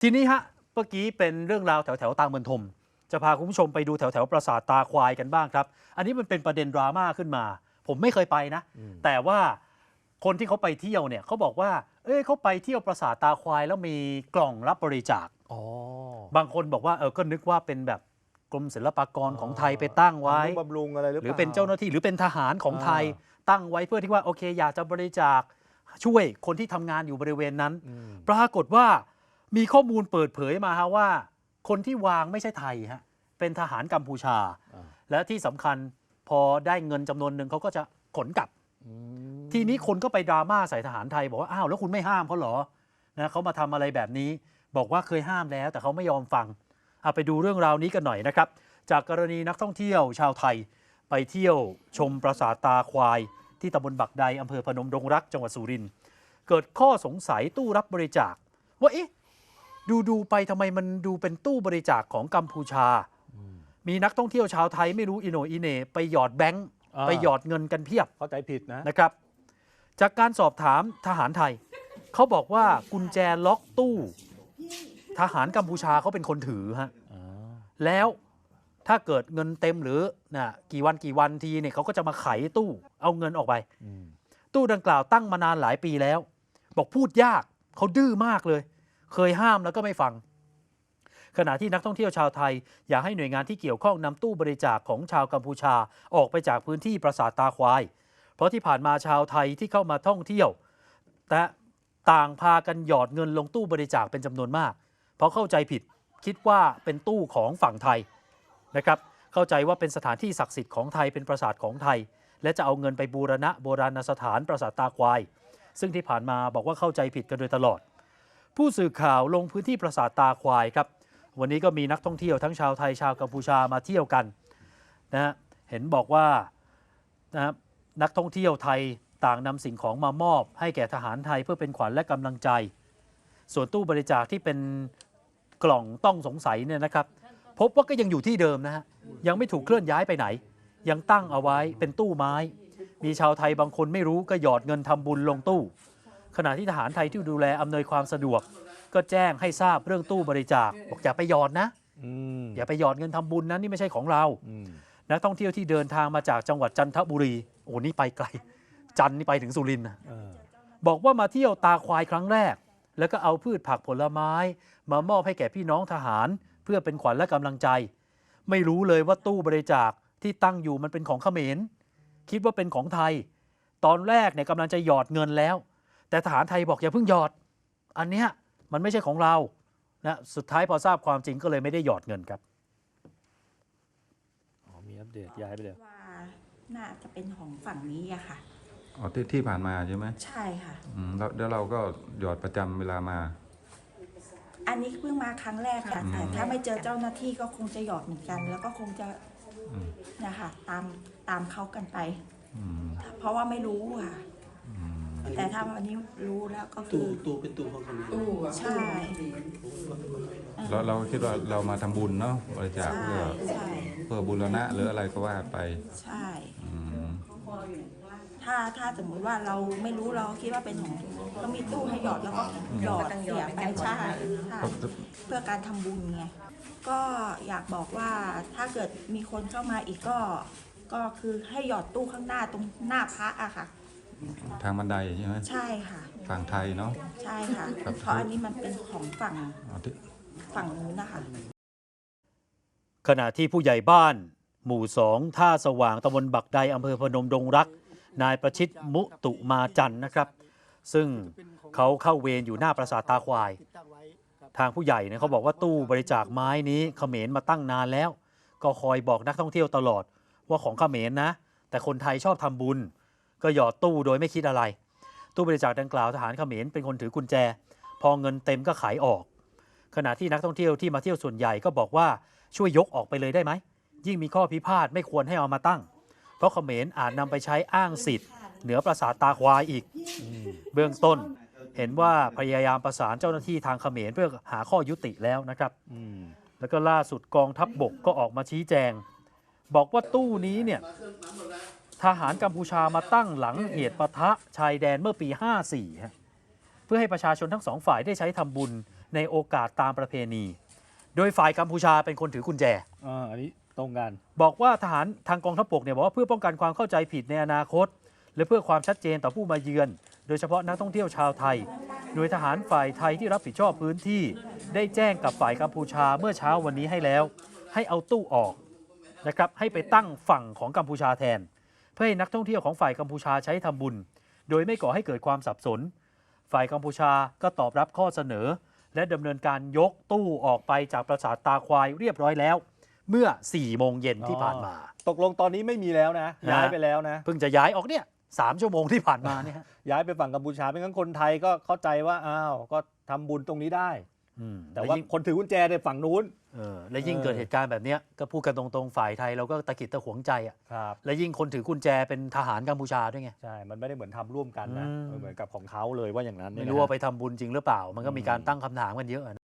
ทีนี้ฮะเมื่อกี้เป็นเรื่องราวแถวแถวๆตางเมืองทม จะพาคุณผู้ชมไปดูแถวแถวๆปราสาทตาควายกันบ้างครับ อันนี้มันเป็นประเด็นดราม่าขึ้นมา ผมไม่เคยไปนะ แต่ว่าคนที่เขาไปเที่ยวเนี่ยเขาบอกว่า เอ้ยเขาไปเที่ยวปราสาทตาควายแล้วมีกล่องรับบริจาคอ๋อบางคนบอกว่าเออก็นึกว่าเป็นแบบกรมศิลปากรของไทยไปตั้งไว้บำรุงบำรุงอะไรหรือหเปรือล่าเป็นเจ้าหน้าที่หรือเป็นทหารของไทยอ่ตั้งไว้เพื่อที่ว่าโอเค อยากจะบริจาคช่วยคนที่ทำงานอยู่บริเวณนั้นอืมปรากฏว่า มีข้อมูลเปิดเผยมาฮะว่า คนที่วางไม่ใช่ไทยฮะเป็นทหารกัมพูชาอ่าและที่สำคัญพอได้เงินจำนวนหนึ่งเขาก็จะขนกลับอืมทีนี้คนก็ไปดราม่าใส่ทหารไทย บอกว่า อ้าว แล้วคุณไม่ห้ามเขาเหรอนะเขามาทำอะไรแบบนี้ บอกว่าเคยห้ามแล้ว แต่เขาไม่ยอมฟังเอาไปดูเรื่องราวนี้กันหน่อยนะครับ จากกรณีนักท่องเที่ยวชาวไทย ไปเที่ยวชมปราสาทตาควาย ที่ตำบลบักใดอำเภอพนมดงรักจังหวัดสุรินทร์เกิดข้อสงสัยตู้รับบริจาคว่าเอ๊ะ ดูดูๆไปทำไมมันดูเป็นตู้บริจาคของกัมพูชาอืมมีนักท่องเที่ยวชาวไทยไม่รู้อิโหนอิเหนไปหยอดแบงค์อ่า ไปหยอดเงินกันเพียบ เข้าใจผิดนะ นะครับ จากการสอบถามทหารไทย เขาบอกว่ากุญแจล็อกตู้ ทหารกัมพูชาเขาเป็นคนถือฮะอ่าแล้วถ้าเกิดเงินเต็มหรือนะกี่วันกี่วันทีเนี่ยเขาก็จะมาไขตู้เอาเงินออกไปอืมตู้ดังกล่าวตั้งมานานหลายปีแล้ว บอกพูดยากเขาดื้อมากเลย เคยห้ามแล้วก็ไม่ฟัง ขณะที่นักท่องเที่ยวชาวไทย อยากให้หน่วยงานที่เกี่ยวข้องนำตู้บริจาคของชาวกัมพูชาออกไปจากพื้นที่ปราสาทตาควาย เพราะที่ผ่านมาชาวไทยที่เข้ามาท่องเที่ยว แต่ต่างพากันหยอดเงินลงตู้บริจาคเป็นจำนวนมาก เพราะเข้าใจผิดคิดว่าเป็นตู้ของฝั่งไทยนะครับเข้าใจว่าเป็นสถานที่ศักดิ์สิทธิ์ของไทยเป็นปราสาทของไทย และจะเอาเงินไปบูรณะโบราณสถานปราสาทตาควาย ซึ่งที่ผ่านมาบอกว่าเข้าใจผิดกันโดยตลอด ผู้สื่อข่าวลงพื้นที่ปราสาทตาควายครับ วันนี้ก็มีนักท่องเที่ยวทั้งชาวไทยชาวกัมพูชามาเที่ยวกันนะฮะเห็นบอกว่านะนักท่องเที่ยวไทยต่างนำสิ่งของมามอบ ให้แก่ทหารไทยเพื่อเป็นขวัญและกำลังใจ ส่วนตู้บริจาคที่เป็นกล่องต้องสงสัยเนี่ยนะครับ พบว่าก็ยังอยู่ที่เดิมนะฮะยังไม่ถูกเคลื่อนย้ายไปไหน ยังตั้งเอาไว้เป็นตู้ไม้ มีชาวไทยบางคนไม่รู้ก็หยอดเงินทำบุญลงตู้ ขณะที่ทหารไทยที่ดูแลอำนวยความสะดวก ก็แจ้งให้ทราบเรื่องตู้บริจาคบอกอย่าไปหยอดนะอืมอย่าไปหยอดเงินทำบุญนะนี่ไม่ใช่ของเราอืมนักท่องเที่ยวที่เดินทางมาจากจังหวัดจันทบุรีโอ้นี่ไปไกล จันทร์นี่ไปถึงสุรินทร์นะเออบอกว่ามาเที่ยวตาควายครั้งแรก แล้วก็เอาพืชผักผลไม้ มามอบให้แก่พี่น้องทหาร เพื่อเป็นขวัญและกำลังใจ ไม่รู้เลยว่าตู้บริจาคที่ตั้งอยู่มันเป็นของเขมร คิดว่าเป็นของไทย ตอนแรกเนี่ยกำลังจะหยอดเงินแล้ว แต่ทหารไทยบอกอย่าเพิ่งหยอด อันเนี้ยมันไม่ใช่ของเรานะสุดท้ายพอทราบความจริงก็เลยไม่ได้หยอดเงินครับอ๋อมีอัปเดตย้ายไปเลยว่าน่าจะเป็นของฝั่งนี้อะค่ะ อ๋อที่ที่ผ่านมาใช่ไหมใช่ค่ะ อืมแล้วแล้วเราก็หยอดประจำเวลามา อันนี้เพิ่งมาครั้งแรกค่ะอืมแต่ถ้าไม่เจอเจ้าหน้าที่ก็คงจะหยอดเหมือนกัน แล้วก็คงจะอืม นะคะตามตามเขากันไป อืมเพราะว่าไม่รู้ค่ะ อืม แต่ถ้าวันนี้รู้แล้วก็คืตู้อ ตู้เป็นตู้ของคนนี้ใช่แล้วเราคิดว่าเรามาทำบุญเนาะบริจาคใช่เพื่อใช่เพื่อบุรณะหรืออะไรก็ว่าไปใช่ อืมถ้าถ้าสมมุติว่าเราไม่รู้เราคิดว่าเป็นของก็มีตู้ให้หยอดแล้วก็หยอดเสียไปใช่ใช่เพื่อการทำบุญไง ก็อยากบอกว่าถ้าเกิดมีคนเข้ามาอีกก็ ก็คือให้หยอดตู้ข้างหน้าตรงหน้าพระอะค่ะ ทางบันไดใช่ไหมใช่ค่ะ ฝั่งไทยเนาะ ใช่ค่ะ ครับ เพราะอันนี้มันเป็นของฝั่งอ๋อที่ ฝั่งนู้นนะคะ ขณะที่ผู้ใหญ่บ้าน หมู่สองท่าสว่างตำบลบักใดอำเภอพนมดงรัก นายประชิตมุตุมาจันทร์นะครับ ซึ่งเขาเข้าเวรอยู่หน้าปราสาทตาควาย ทางผู้ใหญ่เนี่ยเขาบอกว่าตู้บริจาคไม้นี้เขมรมาตั้งนานแล้ว ก็คอยบอกนักท่องเที่ยวตลอดว่าของเขมรนะ แต่คนไทยชอบทำบุญ ก็หยอดตู้โดยไม่คิดอะไร ตู้บริจาคดังกล่าวทหารเขมรเป็นคนถือกุญแจ พอเงินเต็มก็ขายออก ขณะที่นักท่องเที่ยวที่มาเที่ยวส่วนใหญ่ก็บอกว่าช่วยยกออกไปเลยได้ไหม ยิ่งมีข้อพิพาทไม่ควรให้เอามาตั้ง เพราะเขมรอาจนำไปใช้อ้างสิทธิ์ เหนือปราสาทตาควายอีก เบื้องต้น เห็นว่าพยายามประสานเจ้าหน้าที่ทางเขมรเพื่อหาข้อยุติแล้วนะครับแล้วก็ล่าสุดกองทัพบบกก็ออกมาชี้แจง บอกว่าตู้นี้เนี่ย ทหารกัมพูชามาตั้งหลังเหตุปะทะชายแดนเมื่อปี 54ฮะเพื่อให้ประชาชนทั้งสองฝ่ายได้ใช้ทำบุญในโอกาสตามประเพณี โดยฝ่ายกัมพูชาเป็นคนถือกุญแจ อ่าอันนี้ตรงกันบอกว่าทหารทางกองทัพบกเนี่ยบอกว่าเพื่อป้องกันความเข้าใจผิดในอนาคต และเพื่อความชัดเจนต่อผู้มาเยือน โดยเฉพาะนักท่องเที่ยวชาวไทย โดยทหารฝ่ายไทยที่รับผิดชอบพื้นที่ ได้แจ้งกับฝ่ายกัมพูชาเมื่อเช้าวันนี้ให้แล้ว ให้เอาตู้ออกนะครับให้ไปตั้งฝั่งของกัมพูชาแทนเพื่อให้นักท่องเที่ยวของฝ่ายกัมพูชาใช้ทำบุญ โดยไม่ก่อให้เกิดความสับสน ฝ่ายกัมพูชาก็ตอบรับข้อเสนอ และดำเนินการยกตู้ออกไปจากปราสาทตาควายเรียบร้อยแล้ว เมื่อ4โมงเย็นที่ผ่านมา ตกลงตอนนี้ไม่มีแล้วนะ ย้ายไปแล้วนะ เพิ่งจะย้ายออกเนี่ยสามชั่วโมงที่ผ่านมาเนี่ยฮะย้ายไปฝั่งกัมพูชาไม่งั้นคนไทยก็เข้าใจว่าอ้าวก็ทำบุญตรงนี้ได้อืมแต่ว่ายิ่งคนถือกุญแจในฝั่งนู้น เออและยิ่งเออเกิดเหตุการณ์แบบเนี้ยก็พูดกันตรงๆฝ่ายไทยเราก็ตะกิดตะขวงใจอะครับและยิ่งคนถือกุญแจเป็นทหารกัมพูชาด้วยไง ใช่ มันไม่ได้เหมือนทำร่วมกันนะอืม เออเหมือนกับของเขาเลยว่าอย่างนั้นไม่เนี่ยรู้นะว่าไปทำบุญจริงหรือเปล่า มันก็มีการอืมตั้งคำถามกันเยอะอะ